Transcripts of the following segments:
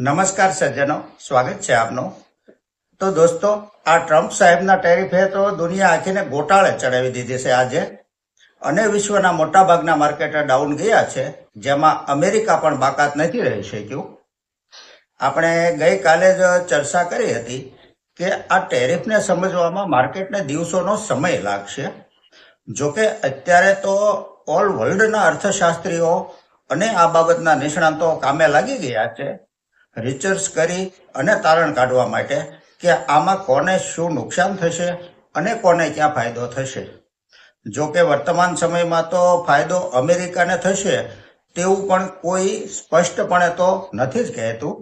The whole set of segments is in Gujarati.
નમસ્કાર સજ્જનો, સ્વાગત છે આપનું. તો દોસ્તો, આ ટ્રમ્પ સાહેબના ટેરિફે તો દુનિયા આખીને ગોટાળે ચડાવી દીધી છે આજે. અને વિશ્વના મોટાભાગના માર્કેટ ડાઉન ગયા છે, જેમાં અમેરિકા પણ બાકાત નથી રહી શક્યું. આપણે ગઈકાલે જ ચર્ચા કરી હતી કે આ ટેરિફને સમજવામાં માર્કેટને દિવસોનો સમય લાગશે. જોકે અત્યારે તો ઓલ વર્લ્ડના અર્થશાસ્ત્રીઓ અને આ બાબતના નિષ્ણાંતો કામે લાગી ગયા છે. રિસર્ચ કરી અને તારણ કાઢવા માટે કે આમાં કોને શું નુકસાન થશે અને કોને ક્યાં ફાયદો થશે. જો કે વર્તમાન સમયમાં તો ફાયદો અમેરિકાને થશે તેવું પણ કોઈ સ્પષ્ટપણે તો નથી જ કહેતું.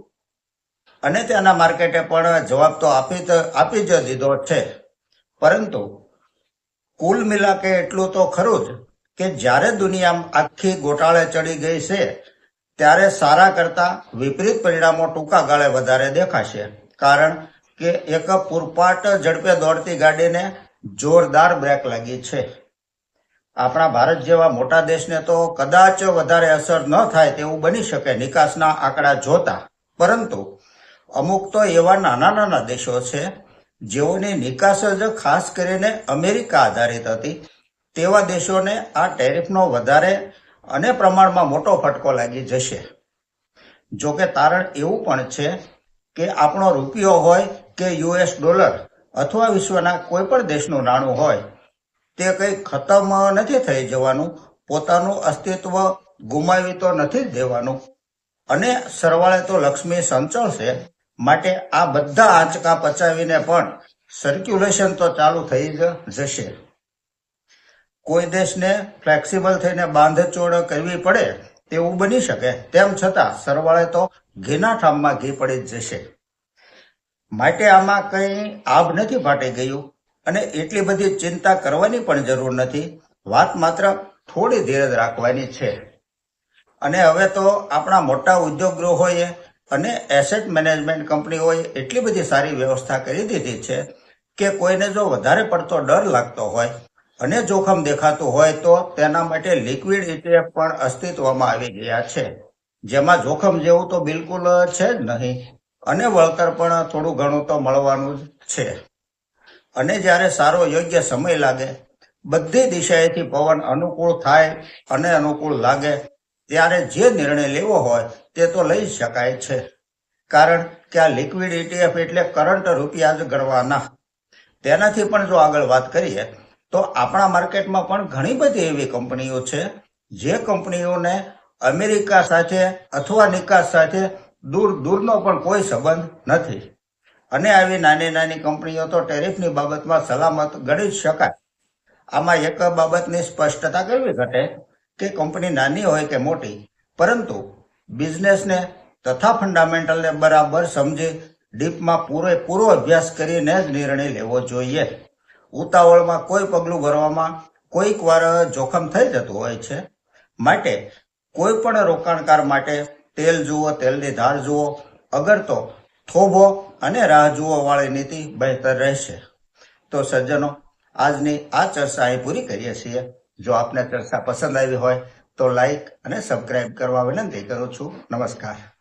અને તેના માર્કેટે પણ જવાબ તો આપી આપી જ દીધો છે. પરંતુ કુલ મિલાકે એટલું તો ખરું જ કે જ્યારે દુનિયા આખી ગોટાળે ચડી ગઈ છે ત્યારે સારા કરતા વિપરીત પરિણામો ટૂંકા ગાળે વધારે દેખાશે. કારણ કે એક પૂરપાટ ઝડપે દોડતી ગાડીને જોરદાર બ્રેક લાગી છે. આપણા ભારત જેવા મોટા દેશને તો કદાચ વધારે અસર ન થાય તેવું બની શકે નિકાસના આંકડા જોતા. પરંતુ અમુક તો એવા નાના નાના દેશો છે, જેઓની નિકાસ જ ખાસ કરીને અમેરિકા આધારિત હતી. તેવા દેશોને આ ટેરિફનો વધારે અને પ્રમાણમાં મોટો ફટકો લાગી જશે. જોકે તારણ એવું પણ છે કે આપણો રૂપિયો હોય કે યુએસ ડોલર અથવા વિશ્વના કોઈ પણ દેશનું નાણું હોય, તે કંઈ ખતમ નથી થઈ જવાનું, પોતાનું અસ્તિત્વ ગુમાવી તો નથી જ દેવાનું. અને સરવાળે તો લક્ષ્મી સંચળ માટે આ બધા આંચકા પચાવીને પણ સર્ક્યુલેશન તો ચાલુ થઈ જ જશે. કોઈ દેશને ફ્લેક્સિબલ થઈને બાંધછોડ કરવી પડે તેવું બની શકે. તેમ છતાં સરવાળે તો ઘીના ઠામમાં ઘી પડી જ જશે. માટે આમાં કંઈ આભ નથી ફાટી ગયું અને એટલી બધી ચિંતા કરવાની પણ જરૂર નથી. વાત માત્ર થોડી ધીરજ રાખવાની છે. અને હવે તો આપણા મોટા ઉદ્યોગ ગૃહોએ અને એસેટ મેનેજમેન્ટ કંપનીઓએ એટલી બધી સારી વ્યવસ્થા કરી દીધી છે કે કોઈને જો વધારે પડતો ડર લાગતો હોય અને જોખમ દેખાતું હોય તો તેના માટે લિક્વિડ ETF પણ અસ્તિત્વમાં આવી ગયા છે. જેમાં જોખમ જેવું તો બિલકુલ છે જ નહીં. અને વળતર પણ થોડું ઘણું તો મળવાનું જ છે. અને જ્યારે સારો યોગ્ય સમય લાગે, બધી દિશાએથી પવન અનુકૂળ થાય અને અનુકૂળ લાગે, ત્યારે જે નિર્ણય લેવો હોય તે તો લઈ શકાય છે. કારણ કે આ લિક્વિડ ETF એટલે કરંટ રૂપિયા જ ગણવાના. તેનાથી પણ જો આગળ વાત કરીએ તો આપણા માર્કેટમાં પણ ઘણી બધી એવી કંપનીઓ છે, જે કંપનીઓને અમેરિકા સાથે અથવા નિકાસ સાથે દૂર, દૂરનો પણ કોઈ સંબંધ નથી. અને આવી નાની નાની કંપનીઓ તો ટેરિફની બાબતમાં સલામત ગણી જ શકાય. આમાં એક બાબતની સ્પષ્ટતા કરવી ઘટે કે કંપની નાની હોય કે મોટી, પરંતુ બિઝનેસને તથા ફંડામેન્ટલને બરાબર સમજી ડીપમાં પૂરેપૂરો અભ્યાસ કરીને જ નિર્ણય લેવો જોઈએ. ઉતાવળમાં કોઈ પગલું ભરવામાં કોઈક વાર જોખમ થઈ જતું હોય છે. માટે કોઈ પણ રોકાણકાર માટે તેલ જુઓ, તેલની ધાર જુઓ, અગર તો થોભો અને રાહ જુઓ વાળી નીતિ બહેતર રહેશે. તો સજ્જનો, આજની આ ચર્ચા અહીં પૂરી કરીએ છીએ. જો આપને ચર્ચા પસંદ આવી હોય તો લાઈક અને સબસ્ક્રાઈબ કરવા વિનંતી કરું છું. નમસ્કાર.